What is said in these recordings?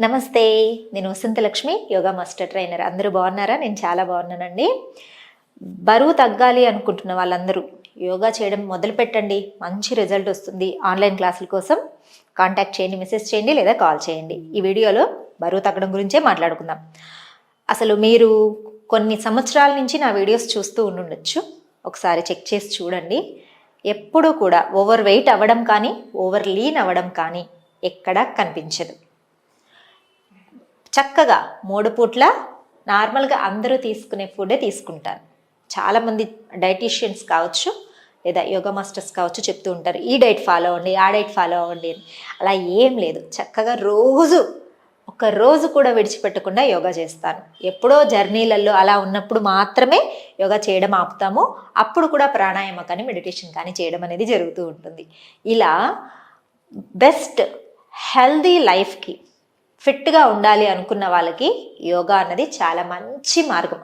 నమస్తే నేను Vasanthalakshmi yoga master trainer. అందరూ బాగున్నారా? నేను చాలా బాగున్నానండి. బరువు తగ్గాలి అనుకుంటున్న వాళ్ళందరూ యోగా చేయడం మొదలు పెట్టండి. మంచి రిజల్ట్ వస్తుంది. ఆన్లైన్ క్లాసుల కోసం కాంటాక్ట్ చేయండి మెసేజ్ చేయండి లేదా కాల్ చేయండి. ఈ వీడియోలో బరువు తగ్గడం గురించే మాట్లాడుకుందాం. అసలు మీరు కొన్ని సంవత్సరాల నుంచి నా వీడియోస్ చూస్తూ ఉండుండొచ్చు. ఒకసారి చెక్ చేసి చూడండి. ఎప్పుడూ కూడా ఓవర్ వెయిట్ అవ్వడం కానీ ఓవర్ లీన్ అవ్వడం కానీ ఎక్కడా కనిపించదు. చక్కగా మూడు పూట్ల నార్మల్గా అందరూ తీసుకునే ఫుడే తీసుకుంటారు. చాలామంది డైటీషియన్స్ కావచ్చు లేదా యోగా మాస్టర్స్ కావచ్చు చెప్తూ ఉంటారు ఈ డైట్ ఫాలో అవ్వండి ఆ డైట్ ఫాలో అవ్వండి అని. అలా ఏం లేదు. చక్కగా రోజు ఒక రోజు కూడా విడిచిపెట్టకుండా యోగా చేస్తాను. ఎప్పుడో జర్నీలలో అలా ఉన్నప్పుడు మాత్రమే యోగా చేయడం ఆపుతాము. అప్పుడు కూడా ప్రాణాయామ కానీ మెడిటేషన్ కానీ చేయడం అనేది జరుగుతూ ఉంటుంది. ఇలా బెస్ట్ హెల్దీ లైఫ్కి ఫిట్గా ఉండాలి అనుకున్న వాళ్ళకి యోగా అన్నది చాలా మంచి మార్గం.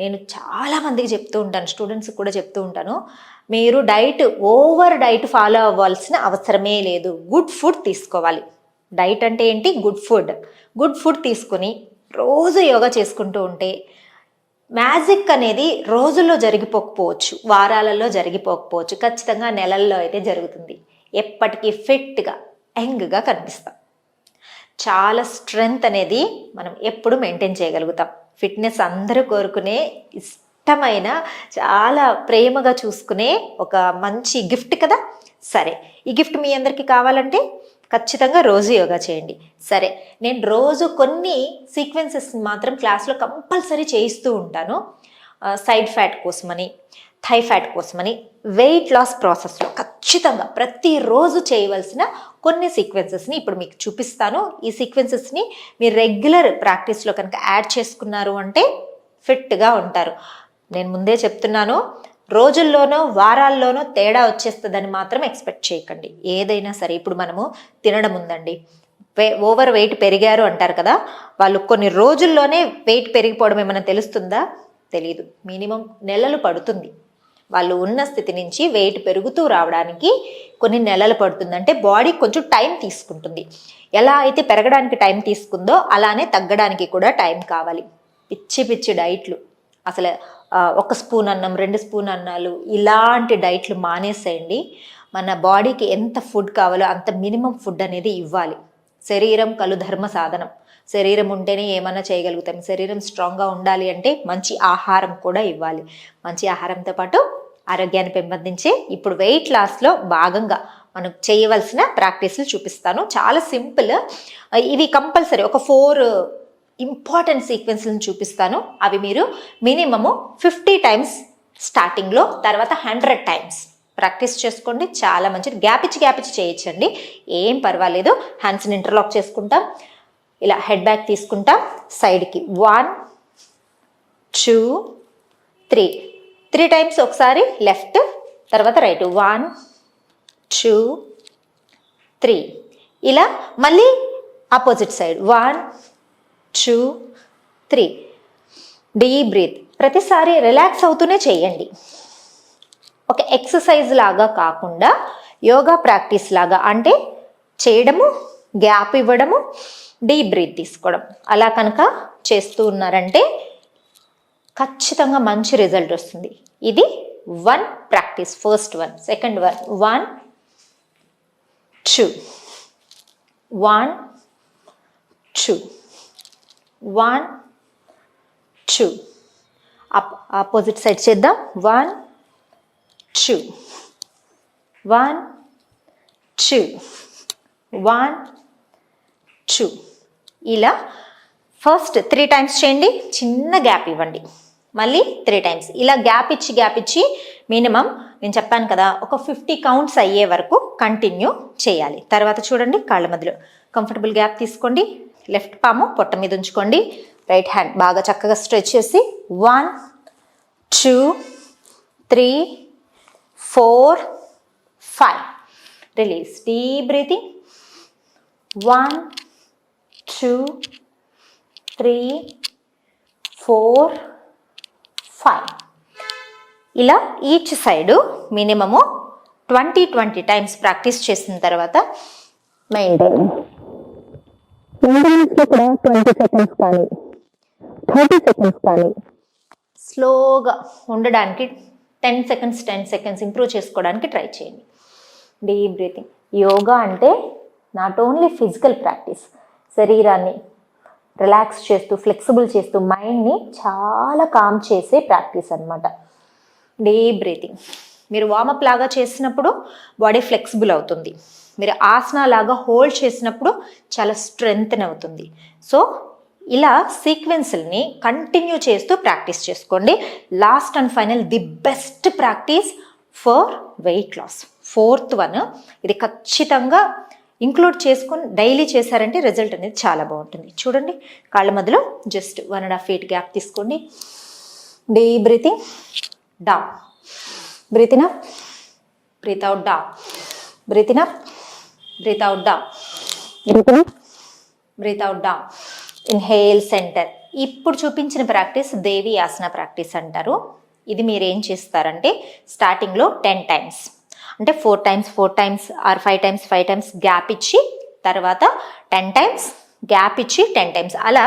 నేను చాలా మందికి చెప్తూ ఉంటాను స్టూడెంట్స్కి కూడా చెప్తూ ఉంటాను మీరు డైట్ ఓవర్ డైట్ ఫాలో అవ్వాల్సిన అవసరమే లేదు. గుడ్ ఫుడ్ తీసుకోవాలి. డైట్ అంటే ఏంటి? Good food. గుడ్ ఫుడ్ తీసుకుని రోజు యోగా చేసుకుంటూ ఉంటే మ్యాజిక్ అనేది రోజుల్లో జరిగిపోకపోవచ్చు వారాలలో జరిగిపోకపోవచ్చు ఖచ్చితంగా నెలల్లో అయితే జరుగుతుంది. ఎప్పటికీ ఫిట్గా యంగ్గా కనిపిస్తాం. చాలా స్ట్రెంగ్త్ అనేది మనం ఎప్పుడు మెయింటైన్ చేయగలుగుతాం. ఫిట్నెస్ అందరూ కోరుకునే ఇష్టమైన చాలా ప్రేమగా చూసుకునే ఒక మంచి గిఫ్ట్ కదా? సరే ఈ గిఫ్ట్ మీ అందరికీ కావాలంటే ఖచ్చితంగా రోజు యోగా చేయండి. సరే నేను రోజు కొన్ని సీక్వెన్సెస్ మాత్రం క్లాస్లో కంపల్సరీ చేయిస్తూ ఉంటాను. సైడ్ ఫ్యాట్ కోసమని థై ఫ్యాట్ కోసమని వెయిట్ లాస్ ప్రాసెస్లో ఖచ్చితంగా ప్రతిరోజు చేయవలసిన కొన్ని సీక్వెన్సెస్ని ఇప్పుడు మీకు చూపిస్తాను. ఈ సీక్వెన్సెస్ని మీరు రెగ్యులర్ ప్రాక్టీస్లో కనుక యాడ్ చేసుకున్నారు అంటే ఫిట్గా ఉంటారు. నేను ముందే చెప్తున్నాను రోజుల్లోనో వారాల్లోనో తేడా వచ్చేస్తుందని మాత్రం ఎక్స్పెక్ట్ చేయకండి. ఏదైనా సరే ఇప్పుడు మనము తినడం ఉందండి. వే ఓవర్ వెయిట్ పెరిగారు అంటారు కదా వాళ్ళు కొన్ని రోజుల్లోనే వెయిట్ పెరిగిపోవడం ఏమైనా తెలుస్తుందా? తెలియదు మినిమం నెలలు పడుతుంది. వాళ్ళు ఉన్న స్థితి నుంచి వెయిట్ పెరుగుతూ రావడానికి కొన్ని నెలలు పడుతుంది. అంటే బాడీ కొంచెం టైం తీసుకుంటుంది. ఎలా అయితే పెరగడానికి టైం తీసుకుందో అలానే తగ్గడానికి కూడా టైం కావాలి. పిచ్చి పిచ్చి డైట్లు. అసలు ఒక స్పూన్ అన్నం రెండు స్పూన్ అన్నాలు ఇలాంటి డైట్లు మానేసేయండి. మన బాడీకి ఎంత ఫుడ్ కావాలో అంత మినిమం ఫుడ్ అనేది ఇవ్వాలి. శరీరం కలు ధర్మ సాధనం. శరీరం ఉంటేనే ఏమన్నా చేయగలుగుతాం. శరీరం స్ట్రాంగ్గా ఉండాలి అంటే మంచి ఆహారం కూడా ఇవ్వాలి. మంచి ఆహారంతో పాటు ఆరోగ్యాన్ని పెంపొందించే ఇప్పుడు వెయిట్ లాస్లో భాగంగా మనం చేయవలసిన ప్రాక్టీస్లు చూపిస్తాను. చాలా సింపుల్ ఇవి కంపల్సరీ ఒక ఫోర్ ఇంపార్టెంట్ సీక్వెన్స్లను చూపిస్తాను. అవి మీరు మినిమము ఫిఫ్టీ టైమ్స్ స్టార్టింగ్లో తర్వాత హండ్రెడ్ టైమ్స్ ప్రాక్టీస్ చేసుకోండి. చాలా మంచిది. గ్యాప్ ఇచ్చి గ్యాప్ ఇచ్చి చేయొచ్చండి. ఏం పర్వాలేదు. హ్యాండ్స్ని ఇంటర్లాక్ చేసుకుంటాం. ఇలా హెడ్ బ్యాక్ తీసుకుంటాం సైడ్కి. One two three three times ఒకసారి లెఫ్ట్ తర్వాత రైట్ వన్ టూ త్రీ ఇలా మళ్ళీ opposite side one two three deep breath ప్రతిసారి రిలాక్స్ అవుతూనే చేయండి. ఒక ఎక్సర్సైజ్ లాగా కాకుండా యోగా ప్రాక్టీస్ లాగా అంటే చేయడము గ్యాప్ ఇవ్వడము డీప్ బ్రీత్ తీసుకోవడం. అలా కనుక చేస్తూ ఉన్నారంటే ఖచ్చితంగా మంచి రిజల్ట్ వస్తుంది. ఇది one practice first one second one one two. One two. One two. Opposite side చేద్దాం. One two. One two. One two. ఇలా ఫస్ట్ త్రీ టైమ్స్ చేయండి చిన్న గ్యాప్ ఇవ్వండి. మళ్ళీ త్రీ టైమ్స్ ఇలా గ్యాప్ ఇచ్చి గ్యాప్ ఇచ్చి మినిమం నేను చెప్పాను కదా ఒక ఫిఫ్టీ కౌంట్స్ అయ్యే వరకు కంటిన్యూ చేయాలి. తర్వాత చూడండి కాళ్ళ మధ్యలో. కంఫర్టబుల్ గ్యాప్ తీసుకోండి లెఫ్ట్ పాము పొట్ట మీద ఉంచుకోండి. రైట్ హ్యాండ్ బాగా చక్కగా స్ట్రెచ్ చేసి one two three four five release deep breathing one two three four five ఇలా each side minimum twenty twenty times practice చేసిన తర్వాత మెయింటైన్ కూడా ట్వంటీ సెకండ్స్ కానీ థర్టీ సెకండ్స్ కానీ. స్లోగా ఉండడానికి ten seconds ten seconds improve చేసుకోవడానికి ట్రై చేయండి. డీప్ బ్రీతింగ్ యోగా అంటే నాట్ ఓన్లీ ఫిజికల్ ప్రాక్టీస్ శరీరాన్ని రిలాక్స్ చేస్తూ ఫ్లెక్సిబుల్ చేస్తూ మైండ్ని చాలా కామ్ చేసే ప్రాక్టీస్ అనమాట డీప్ బ్రీతింగ్ మీరు వార్మప్ లాగా చేసినప్పుడు బాడీ ఫ్లెక్సిబుల్ అవుతుంది. మీరు ఆసన లాగా హోల్డ్ చేసినప్పుడు చాలా స్ట్రెంగ్త్ అవుతుంది. సో ఇలా సీక్వెన్స్ని కంటిన్యూ చేస్తూ ప్రాక్టీస్ చేసుకోండి. Last and final the best practice for weight loss fourth one ఇది ఖచ్చితంగా ఇంక్లూడ్ చేసుకొని డైలీ చేశారంటే రిజల్ట్ అనేది చాలా బాగుంటుంది. చూడండి కాళ్ళ మధ్యలో just one and half feet gap తీసుకోండి. డీ బ్రీతింగ్ డా breathe in up breathe out డా breathe in up breathe out down breathing breathe out డా ఇన్హేల్ సెంటర్ ఇప్పుడు చూపించిన ప్రాక్టీస్ దేవి ఆసన ప్రాక్టీస్ అంటారు. ఇది మీరు ఏం చేస్తారంటే స్టార్టింగ్లో టెన్ టైమ్స్ అంటే four times four times or five times five times gap ఇచ్చి తర్వాత టెన్ టైమ్స్ గ్యాప్ ఇచ్చి టెన్ టైమ్స్ అలా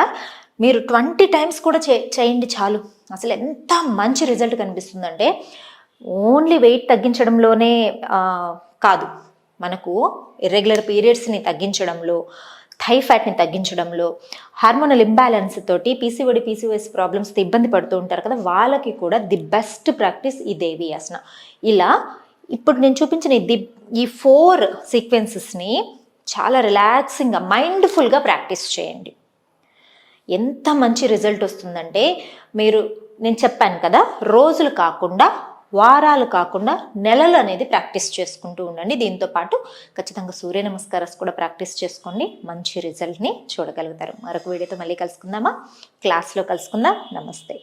మీరు ట్వంటీ టైమ్స్ కూడా చే చేయండి చాలు. అసలు ఎంత మంచి రిజల్ట్ కనిపిస్తుందంటే ఓన్లీ వెయిట్ తగ్గించడంలోనే కాదు. మనకు ఇర్రెగ్యులర్ పీరియడ్స్ని తగ్గించడంలో థై ఫ్యాట్ని తగ్గించడంలో హార్మోనల్ ఇంబ్యాలెన్స్ తోటి పీసీఓడి పీసీఓఎస్ ప్రాబ్లమ్స్తో ఇబ్బంది పడుతూ ఉంటారు కదా వాళ్ళకి కూడా ది బెస్ట్ ప్రాక్టీస్ ఈ దేవి ఆసన ఇలా ఇప్పుడు నేను చూపించిన ఈ ది ఈ ఫోర్ సీక్వెన్సెస్ని చాలా రిలాక్సింగ్గా మైండ్ఫుల్గా ప్రాక్టీస్ చేయండి. ఎంత మంచి రిజల్ట్ వస్తుందంటే మీరు నేను చెప్పాను కదా రోజులు కాకుండా వారాలు కాకుండా నెలలు అనేది ప్రాక్టీస్ చేసుకుంటూ ఉండండి. దీంతో పాటు ఖచ్చితంగా సూర్య నమస్కారాలు కూడా ప్రాక్టీస్ చేసుకోండి. మంచి రిజల్ట్ని చూడగలుగుతారు. మరొక వీడియోతో మళ్ళీ కలుసుకుందామా? క్లాస్లో కలుసుకుందాం. నమస్తే.